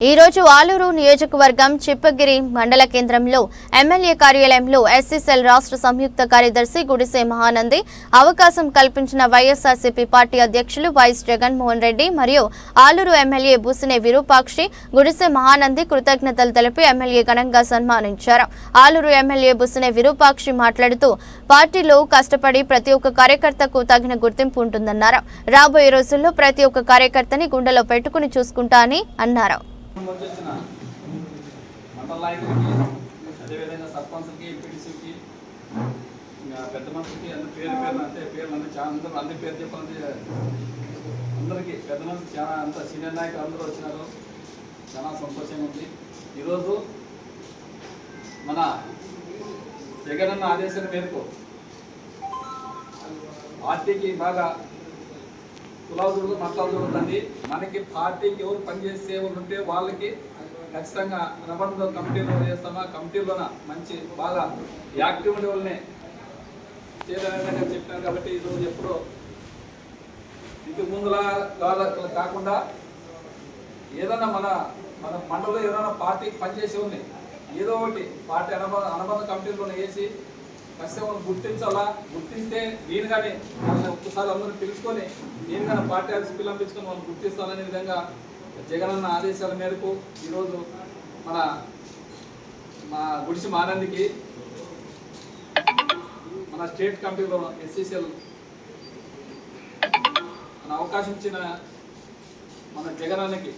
ఈరోజు ఆలూరు నియోజకవర్గం చిప్పగిరి మండల కేంద్రంలో ఎమ్మెల్యే కార్యాలయంలో ఎస్సీసెల్ రాష్ట్ర సంయుక్త కార్యదర్శి గుడిసే మహానంది అవకాశం కల్పించిన వైఎస్ఆర్సీపీ పార్టీ అధ్యక్షులు వైఎస్ జగన్మోహన్ రెడ్డి మరియు ఆలూరు ఎమ్మెల్యే బుసినే విరూపాక్షి గుడిసె మహానంది కృతజ్ఞతలు తెలిపి ఎమ్మెల్యే ఘనంగా సన్మానించారు. ఆలూరు ఎమ్మెల్యే బుసినే విరూపాక్షి మాట్లాడుతూ పార్టీలో కష్టపడి ప్రతి ఒక్క కార్యకర్తకు తగిన గుర్తింపు ఉంటుందన్నారు. రాబోయే రోజుల్లో ప్రతి ఒక్క కార్యకర్తని గుండెలో పెట్టుకుని చూసుకుంటా అని అన్నారు. వచ్చిన మండల నాయకులకి అదేవిధంగా సర్పంచ్కి ఎంపీటీసీకి ఇంకా పెద్ద మనుషులకి అందరి పేరు పేరు అంటే పేర్లు అన్ని చాలా అందరూ అందరి పేరు చెప్పాలి అందరికీ పెద్ద మనుషులు చాలా అంత సీనియర్ నాయకులు అందరూ వచ్చినారు. చాలా సంతోషంగా ఉంది. ఈరోజు మన జగనన్న ఆదేశాల మేరకు పార్టీకి బాగా కులాలు చూడదు మతాలు మనకి పార్టీకి ఎవరు పనిచేసే వాళ్ళు ఉంటే వాళ్ళకి ఖచ్చితంగా రబంధ కమిటీలో చేస్తామా కమిటీలోన? మంచి బాగా యాక్టివ్ ఉండే వాళ్ళని చేయాలనే చెప్పినారు కాబట్టి ఈరోజు ఎప్పుడో ఇంతకు ముందులా కాకుండా ఏదన్నా మన మన మండలంలో ఏదైనా పార్టీకి పనిచేసి ఉంది ఏదో ఒకటి పార్టీ అనుబంధ అనుబంధ కమిటీలోనే వేసి ఖచ్చితంగా గుర్తించాలా? గుర్తిస్తే నేను కానీ వాళ్ళని ఒక్కసారి అందరూ పిలుచుకొని నేను కానీ పార్టీ ఆఫీస్ పిల్లలు వాళ్ళు గుర్తిస్తాననే విధంగా జగనన్న ఆదేశాల మేరకు ఈరోజు మన మా గుడిసి మానందికి మన స్టేట్ కమిటీలో ఎస్సీసీఎల్ మన అవకాశం ఇచ్చిన మన జగనానికి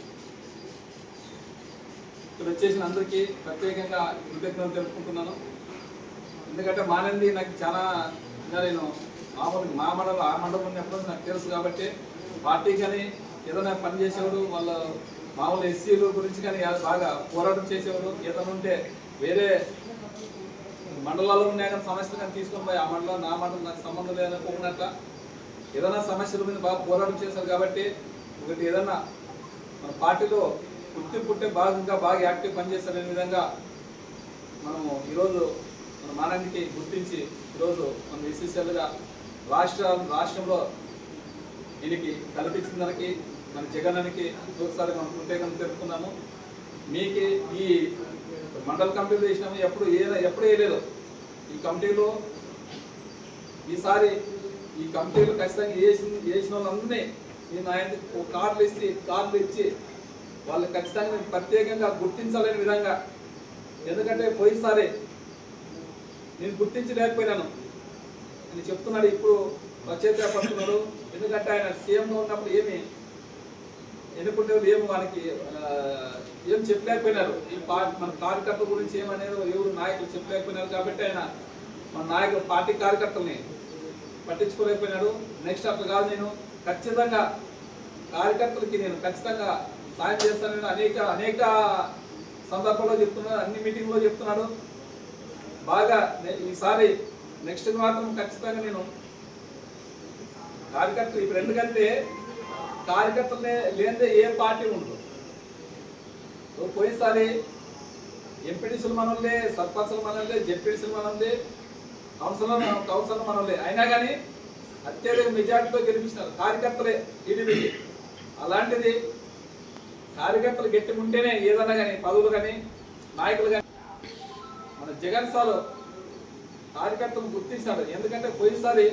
ఇక్కడ వచ్చేసిన అందరికీ ప్రత్యేకంగా కృతజ్ఞతలు తెలుపుకుంటున్నాను. ఎందుకంటే మానంది నాకు చాలా నేను మామూలు మా మండలం ఆ మండలం ఉన్నప్పుడు నాకు తెలుసు కాబట్టి పార్టీ కానీ ఏదైనా పని చేసేవాడు వాళ్ళ మామూలు ఎస్సీలు గురించి కానీ బాగా పోరాటం చేసేవాడు ఏదైనా ఉంటే వేరే మండలాల్లో ఉన్నాయి కానీ సమస్యలు కానీ తీసుకొని పోయి ఆ మండలం నా మండలం నాకు సంబంధం లేదనుకోకున్నట్ల ఏదైనా సమస్యల మీద బాగా పోరాటం చేశారు కాబట్టి ఒకటి ఏదైనా మన పార్టీలో పుట్టి పుట్టే బాగా ఇంకా బాగా యాక్టివ్ పనిచేస్తారనే విధంగా మనము ఈరోజు మన మానవునికి గుర్తించి ఈరోజు మన ఎస్ఎస్ఎల్గా రాష్ట్ర రాష్ట్రంలో దీనికి కల్పించిన దానికి మన జగనానికి ఒకసారి మనం ప్రత్యేకంగా తెలుపుకున్నాము మీకు ఈ మండల కమిటీలు చేసినాము. ఎప్పుడు ఏ ఎప్పుడు వేయలేదు. ఈ కమిటీలో ఈసారి ఈ కమిటీలు ఖచ్చితంగా వేసిన వేసిన వాళ్ళందరినీ నేను ఆయన కార్డులు ఇచ్చి కార్డులు ఇచ్చి వాళ్ళు ఖచ్చితంగా ప్రత్యేకంగా గుర్తించాలనే విధంగా. ఎందుకంటే పోయినసారి నేను గుర్తించలేకపోయినాను. అని చెప్తున్నాడు ఇప్పుడు రచయిత పడుతున్నాడు ఎందుకంటే ఆయన సీఎంలో ఉన్నప్పుడు ఏమి ఎన్నుకుంటే ఏమి వారికి ఏం చెప్పలేకపోయినారు. ఈ పా- మన కార్యకర్తల గురించి ఏమనేది ఎవరు నాయకులు చెప్పలేకపోయినారు కాబట్టి ఆయన మన నాయకులు పార్టీ కార్యకర్తల్ని పట్టించుకోలేకపోయినాడు. నెక్స్ట్ అట్లా కాదు నేను. ఖచ్చితంగా కార్యకర్తలకి నేను ఖచ్చితంగా సాయం చేస్తానని అనేక అనేక సందర్భాల్లో చెప్తున్నాడు. అన్ని మీటింగ్లో చెప్తున్నాడు. బాగా ఈసారి నెక్స్ట్ మాత్రం ఖచ్చితంగా నేను కార్యకర్తలు ఇప్పుడు ఎందుకంటే కార్యకర్తలు లేనిదే ఏ పార్టీ ఉండదు. ఓ పోయినసారి ఎంపీటీసీలు మనోళ్ళే సర్పంచ్లు మనోళ్ళే జెడ్పీటీసీలు మనోళ్ళే కౌన్సిలర్ కౌన్సిలర్ మనోళ్ళే అయినా కానీ అత్యధిక మెజార్టీతో గెలిపించినారు. కార్యకర్తలే టీడీపీకి అలాంటిది కార్యకర్తలు గట్టి ఉంటేనే ఏదన్నా కానీ పదవులు కానీ నాయకులు కానీ మన జగన్ సార్ కార్యకర్తలు గుర్తించాడు ఎందుకంటే పోయినసారి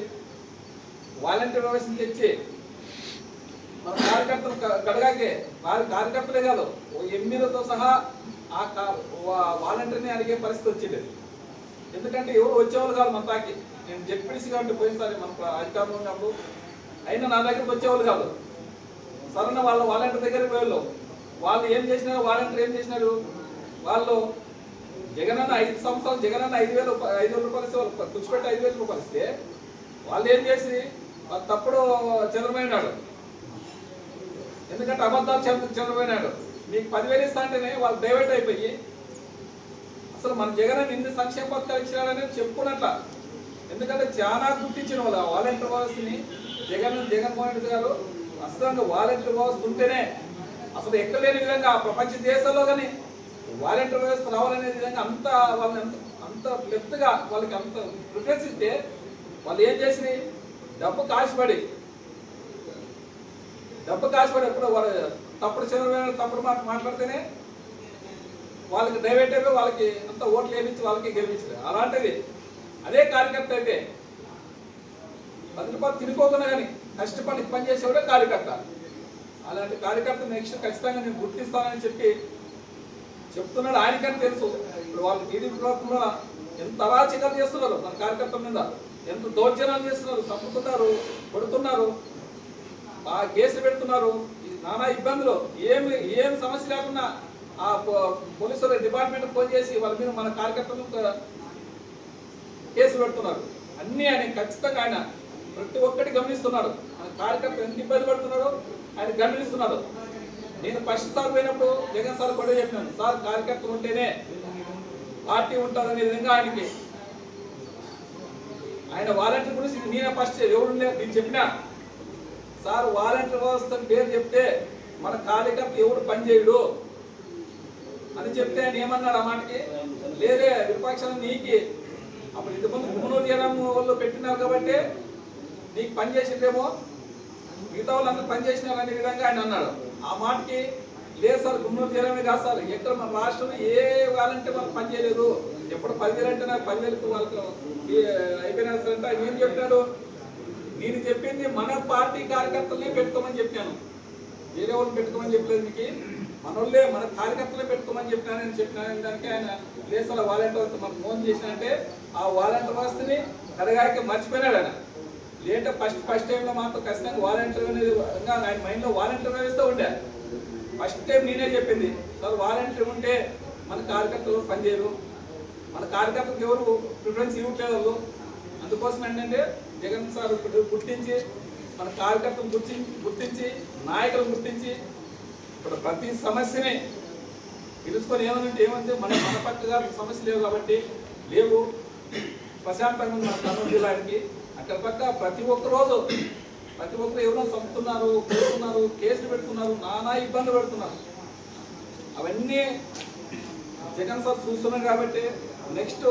వాలంటీర్ వ్యవస్థ తెచ్చి మన కార్యకర్తలు కడగాకే గడగాకే వారి కార్యకర్తలే కాదు ఓ ఎమ్మెల్యేతో సహా ఆ వా- వాలంటీర్ని అడిగే పరిస్థితి వచ్చింది. ఎందుకంటే ఎవరు వచ్చేవాళ్ళు కాదు మన తాకి నేను చెప్పేసి కాబట్టి పోయినసారి మన అధికారంలో ఉన్నప్పుడు అయినా నా దగ్గరికి వచ్చేవాళ్ళు కాదు. సరైన వాళ్ళ వాలంటీర్ దగ్గరికి పోయేళ్ళు వాళ్ళు ఏం చేసినారు వాలంటీర్ ఏం చేసినారు వాళ్ళు జగనన్న ఐదు సంవత్సరాలు జగనన్న ఐదు వేలు ఐదు వేల రూపాయలు ఇస్తే వాళ్ళు కూర్చోబెట్టి ఐదు వేల రూపాయలు ఇస్తే వాళ్ళు ఏం చేసి తప్పుడు చంద్రబాబు ఎందుకంటే అబద్ధాలు చంద్రబాబు నాయుడు మీకు పదివేలు ఇస్తా అంటేనే వాళ్ళు డైవర్ట్ అయిపోయి అసలు మన జగన్ ఇన్ని సంక్షేమ పథకాలు ఇచ్చినాడని చెప్పుకున్నట్ల. ఎందుకంటే చాలా గుర్తించిన వాళ్ళు వాలంటీర్ వ్యవస్థని జగన్ జగన్మోహన్ రెడ్డి గారు అసలు వాలంటీర్ వ్యవస్థ ఉంటేనే అసలు ఎక్కలేని విధంగా ఆ ప్రపంచ దేశాల్లో కానీ వాలంటీర్ వ్యవస్థ రావాలనే విధంగా అంత వాళ్ళని అంత అంత లెఫ్ట్గా వాళ్ళకి అంత ప్రిఫరెన్స్ ఇస్తే వాళ్ళు ఏం చేసినాయి? డబ్బు కాసిపడి డబ్బు కాసిపడి ఎప్పుడు వాళ్ళ తప్పుడు చంద్రబాబు తప్పుడు మాట మాట్లాడితేనే వాళ్ళకి డైవర్ట్ అయిపోయి వాళ్ళకి అంత ఓట్లు వేయించి వాళ్ళకి గెలిపించారు అలాంటిది అదే కార్యకర్త అయితే పది రూపాయలు తినుకోకుండా కానీ కష్టపడి పని చేసేవాడే కార్యకర్త. అలాంటి కార్యకర్త నెక్స్ట్ ఖచ్చితంగా నేను గుర్తిస్తానని చెప్పి చెప్తున్నాడు ఆయనకని తెలుసు. ఇప్పుడు వాళ్ళు టీడీపీ ప్రభుత్వంలో ఎంత అరాచకాలు చేస్తున్నారు మన కార్యకర్త మీద? ఎంత దౌర్జన్యాలు చేస్తున్నారు? చంపుతున్నారు కొడుతున్నారు ఆ కేసులు పెడుతున్నారు. నానా ఇబ్బందులు. ఏమి ఏం సమస్య లేకుండా ఆ పో- పోలీసుల డిపార్ట్మెంట్ ఫోన్ చేసి వాళ్ళ మీద మన కార్యకర్తలు ఒక కేసులు పెడుతున్నారు. అన్నీ ఆయన ఖచ్చితంగా ఆయన ప్రతి ఒక్కటి గమనిస్తున్నాడు. మన కార్యకర్తలు ఎంత ఇబ్బంది పడుతున్నాడో ఆయన గమనిస్తున్నాడు. నేను ఫస్ట్ సార్ పోయినప్పుడు జగన్ సార్ కూడా చెప్పినాను సార్ కార్యకర్త ఉంటేనే పార్టీ ఉంటారనే విధంగా ఆయనకి. ఆయన వాలంటీర్ గురించి నేనే ఫస్ట్ ఎవరు నేను చెప్పినా? సార్ వాలంటీర్ వ్యవస్థ పేరు చెప్తే మన కార్యకర్త ఎవడు పనిచేయడు అని చెప్తే ఆయన ఏమన్నాడు ఆ మాటకి? లేదే విపక్షాలు నీకి. అప్పుడు ఇంతకుముందు గుమ్మనూరు జనం వాళ్ళు పెట్టినారు కాబట్టి నీకు పని చేసిందేమో మిగతా వాళ్ళందరూ పనిచేసిన చేసినారు అనే విధంగా ఆయన అన్నాడు. ఆ మాటకి లేదు సార్ గుమ్మనూరు జనమే కాదు సార్ ఎక్కడ మన రాష్ట్రంలో ఏ వాళ్ళంటే వాళ్ళు పని చేయలేదు. ఎప్పుడు పదివేలు అంటే నాకు పదివేలకు వాళ్ళకి అయిపోయిన అయిపోయినా సార్ అంటే ఆయన ఏం చెప్పినాడు? నేను చెప్పింది మన పార్టీ కార్యకర్తలనే పెట్టుకోమని చెప్పాను. వేరే వాళ్ళని పెట్టుకోమని చెప్పలేదు మీకు మన మన కార్యకర్తలే పెట్టుకోమని చెప్పినానని చెప్పినాను దానికి ఆయన లేసాల వాలంటీర్ మనకు ఫోన్ చేసినంటే ఆ వాలంటీర్ వస్తుని కడగాకి మర్చిపోయినాడు ఆయన. లేట ఫస్ట్ ఫస్ట్ టైంలో మాత్రం ఖచ్చితంగా వాలంటీర్ అనేది ఆయన మైండ్లో వాలంటీర్ వ్యవస్థ ఉండే. ఫస్ట్ టైం నేనే చెప్పింది. సార్ వాలంటీర్ ఉంటే మన కార్యకర్తలు పనిచేయరు మన కార్యకర్తలకు ఎవరు ప్రిఫరెన్స్ ఇవ్వట్లేదు. వాళ్ళు అందుకోసం ఏంటంటే జగన్ సార్ ఇప్పుడు గుర్తించి మన కార్యకర్తలు గుర్తించి గుర్తించి నాయకులు గుర్తించి ఇప్పుడు ప్రతి సమస్యని తెలుసుకొని ఏమనంటే ఏమంటే మన మన పక్కగా సమస్య లేవు కాబట్టి లేవు. ప్రశాంతంగా ఉంది మన కర్నూలు జిల్లాకి. అక్కడ పక్క ప్రతి ఒక్క రోజు ప్రతి ఒక్కరు ఎవరో చంపుతున్నారు కోరుతున్నారు కేసులు పెడుతున్నారు నానా ఇబ్బందులు పెడుతున్నారు. అవన్నీ జగన్ సార్ చూస్తున్నాం కాబట్టి నెక్స్ట్